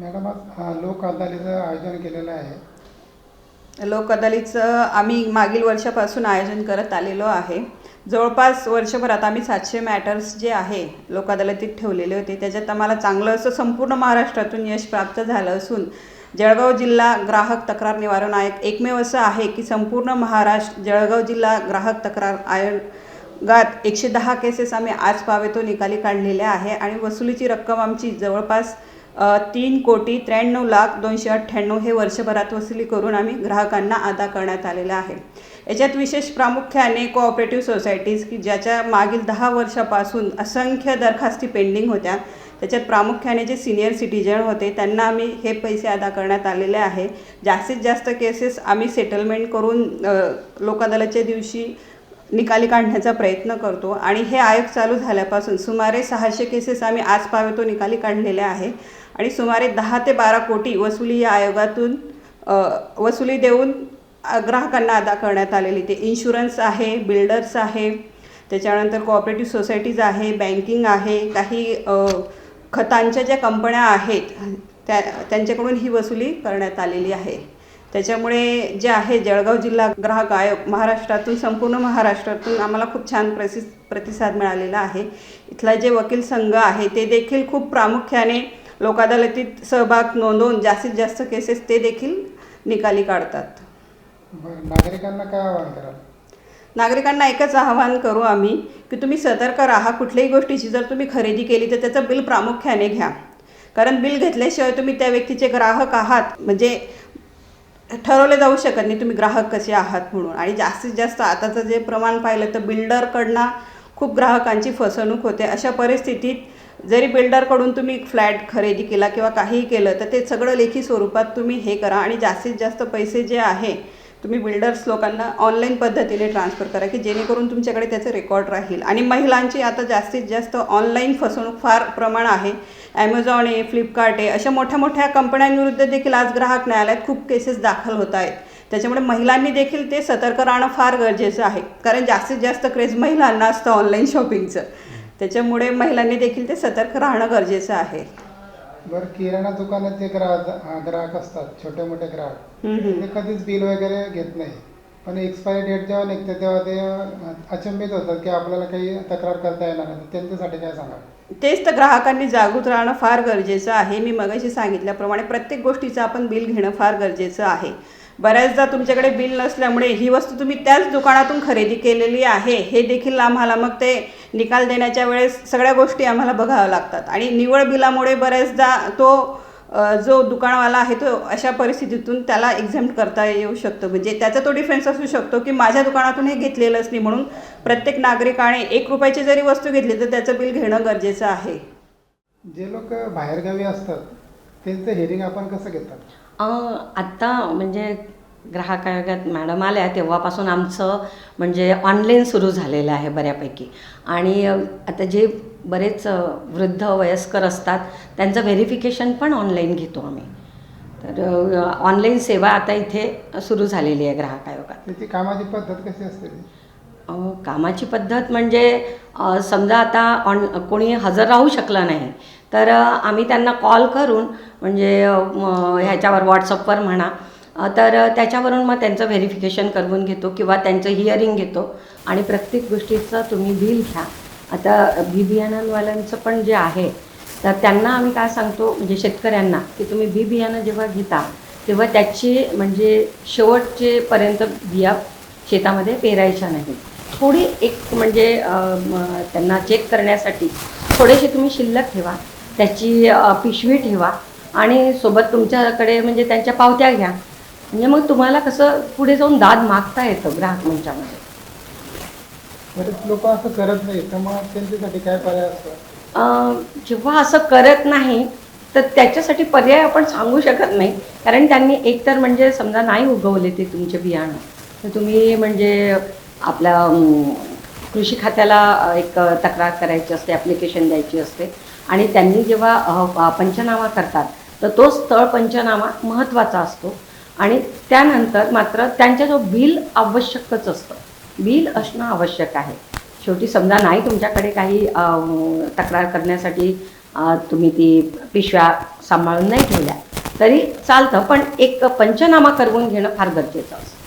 Madam आज लोक अदालीचं आयोजन केलेलं आहे. लोक अदालीचं आम्ही मागील वर्षापासून आयोजन करत आलेलो आहे. जवळपास वर्षभरात आम्ही सातशे मॅटर्स जे आहे लोक अदालतीत ठेवलेले होते. त्याच्यात आम्हाला चांगलं असं संपूर्ण महाराष्ट्रातून यश प्राप्त झालं असून जळगाव जिल्हा ग्राहक तक्रार निवारण आयोग एकमेव असं आहे की संपूर्ण महाराष्ट्र जळगाव जिल्हा ग्राहक तक्रार आयोगात एकशे दहा केसेस आम्ही आज पावेतो निकाली काढलेल्या आहे. आणि वसुलीची रक्कम आमची जवळपास तीन कोटी त्र्याण्णव लाख दोनशे अठ्ठ्याण्णव हे वर्षभरात वसुली करून आम्ही ग्राहकांना अदा करण्यात आलेला आहे. याच्यात विशेष प्रामुख्याने कोऑपरेटिव्ह सोसायटीज की ज्याच्या मागील दहा वर्षापासून असंख्य दरखास्ती पेंडिंग होत्या. त्याच्यात प्रामुख्याने जे सिनियर सिटीजन होते त्यांना आम्ही हे पैसे अदा करण्यात आलेले आहे. जास्तीत जास्त केसेस आम्ही सेटलमेंट करून अ, दिवशी निकाली काढण्याचा प्रयत्न करतो. आणि हे आयोग चालू झाल्यापासून सुमारे सहाशे केसेस आम्ही आज पावेतो निकाली काढलेल्या आहे आणि सुमारे दहा ते बारा कोटी वसुली या आयोगातून वसुली देऊन ग्राहकांना अदा करण्यात आलेली ते इन्शुरन्स आहे बिल्डर्स आहे त्याच्यानंतर कोऑपरेटिव्ह सोसायटीज आहे बँकिंग आहे काही खतांच्या ज्या कंपन्या आहेत त्या त्यांच्याकडून ही वसुली करण्यात आलेली आहे. त्याच्यामुळे जे आहे जळगाव जिल्हा ग्राहक आयोग महाराष्ट्रातून संपूर्ण महाराष्ट्रातून आम्हाला खूप छान प्रसि प्रतिसाद मिळालेला आहे. इथला जे वकील संघ आहे ते देखील खूप प्रामुख्याने लोक अदालतीत सहभाग नोंदवून जास्तीत जास्त केसेस ते देखील निकाली काढतात. नागरिकांना काय आवाहन कराल? नागरिकांना एकच आवाहन करू आम्ही की तुम्ही सतर्क राहा कुठल्याही गोष्टीची. जर तुम्ही खरेदी केली तर त्याचं बिल प्रामुख्याने घ्या. कारण बिल घेतल्याशिवाय तुम्ही त्या व्यक्तीचे ग्राहक आहात. म्हणजे ठरवले जाऊ शकत नाही तुम्ही ग्राहक कसे आहात म्हणून. आणि जास्तीत जास्त आताचं जे प्रमाण पाहिलं तर बिल्डरकडनं खूप ग्राहकांची फसवणूक होते. अशा परिस्थितीत जरी बिल्डरकडून तुम्ही फ्लॅट खरेदी केला किंवा काहीही केलं तर ते सगळं लेखी स्वरूपात तुम्ही हे करा. आणि जास्तीत जास्त पैसे जे आहे तुम्ही बिल्डर्स लोकांना ऑनलाईन पद्धतीने ट्रान्सफर करा की जेणेकरून तुमच्याकडे त्याचं रेकॉर्ड राहील. आणि महिलांची आता जास्तीत जास्त ऑनलाईन फसवणूक फार प्रमाण आहे. ॲमेझॉन आहे फ्लिपकार्ट आहे अशा मोठ्या मोठ्या कंपन्यांविरुद्ध देखील आज ग्राहक न्यायालयात खूप केसेस दाखल होत आहेत. त्याच्यामुळे महिलांनी देखील ते सतर्क राहणं फार गरजेचं आहे. कारण जास्तीत जास्त क्रेज महिलांना असतं ऑनलाईन शॉपिंगचं त्याच्यामुळे महिलांनी देखील ते सतर्क राहणं गरजेचं आहे. बरं किराणा दुकानात जे ग्राहक ग्राहक असतात छोटे मोठे ग्राहक. ते कधीच बिल वगैरे घेत नाही. पण एक्सपायरी डेट जेव्हा निघते तेव्हा ते अचंबित होतात की आपल्याला काही तक्रार करता येणार नाही. त्यांच्यासाठी काय सांगा तेच तर ग्राहकांनी जागृत राहणं फार गरजेचं आहे. मी मगाशी सांगितल्याप्रमाणे प्रत्येक गोष्टीचं आपण बिल घेणं फार गरजेचं आहे. बऱ्याचदा तुमच्याकडे बिल नसल्यामुळे ही वस्तू तुम्ही त्याच दुकानातून खरेदी केलेली आहे. हे देखील आम्हाला मग ते निकाल देण्याच्या वेळेस सगळ्या गोष्टी आम्हाला बघाव्या लागतात. आणि निवड बिलामुळे बऱ्याचदा तो जो दुकानवाला आहे तो अशा परिस्थितीतून त्याला एक्झाम्ट करता येऊ शकतो. म्हणजे त्याचा तो डिफरन्स असू शकतो की माझ्या दुकानातून हे घेतलेलंच नाही म्हणून प्रत्येक नागरिकाने एक रुपयाची जरी वस्तू घेतली तर त्याचं बिल घेणं गरजेचं आहे. जे लोक बाहेरगावी असतात त्यांचं हेअरिंग आपण कसं घेतात? आत्ता म्हणजे ग्राहक आयोगात मॅडम आल्या तेव्हापासून आमचं म्हणजे ऑनलाईन सुरू झालेलं आहे बऱ्यापैकी. आणि आता जे बरेच वृद्ध वयस्कर असतात त्यांचं व्हेरिफिकेशन पण ऑनलाईन घेतो आम्ही. तर ऑनलाईन सेवा आता इथे सुरू झालेली आहे ग्राहक आयोगात. कामाची पद्धत कशी असते कामाची पद्धत म्हणजे समजा आता ऑन कोणी हजर राहू शकलं नाही तर आम्ही त्यांना कॉल करून म्हणजे ह्याच्यावर व्हॉट्सअपवर म्हणा तर त्याच्यावरून मग त्यांचं व्हेरिफिकेशन करून घेतो किंवा त्यांचं हिअरिंग घेतो. आणि प्रत्येक गोष्टीचं तुम्ही बिल घ्या. आता बी बियाणांवाल्यांचं पण जे आहे तर त्यांना आम्ही काय सांगतो म्हणजे शेतकऱ्यांना की तुम्ही बी बियाणं जेव्हा घेता तेव्हा त्याची म्हणजे शेवटचेपर्यंत बिया शेतामध्ये पेरायच्या नाही थोडी एक म्हणजे त्यांना चेक करण्यासाठी थोडेसे तुम्ही शिल्लक ठेवा त्याची पिशवी ठेवा आणि सोबत तुमच्याकडे म्हणजे त्यांच्या पावत्या घ्या. म्हणजे मग तुम्हाला कसं पुढे जाऊन दाद मागता येतं ग्राहक मंचामध्ये. बरेच लोक असं करत नाही तर मग त्यांच्यासाठी काय पर्याय असतो? जेव्हा असं करत नाही तर त्याच्यासाठी पर्याय आपण सांगू शकत नाही. कारण त्यांनी एकतर म्हणजे समजा नाही उगवले ते तुमचे बियाणं तर तुम्ही म्हणजे आपल्या कृषी खात्याला एक तक्रार करायची असते ॲप्लिकेशन द्यायची असते. आणि त्यांनी जेव्हा पंचनामा करतात तर तो स्थळ पंचनामा महत्त्वाचा असतो. आणि त्यानंतर मात्र त्यांच्या जो बिल आवश्यकच असतं. बिल असणं आवश्यक आहे. शेवटी समजा नाही तुमच्याकडे काही तक्रार करण्यासाठी तुम्ही ती पिशव्या सांभाळून नाही ठेवल्या तरी चालतं. पण एक पंचनामा करवून घेणं फार गरजेचं असतं.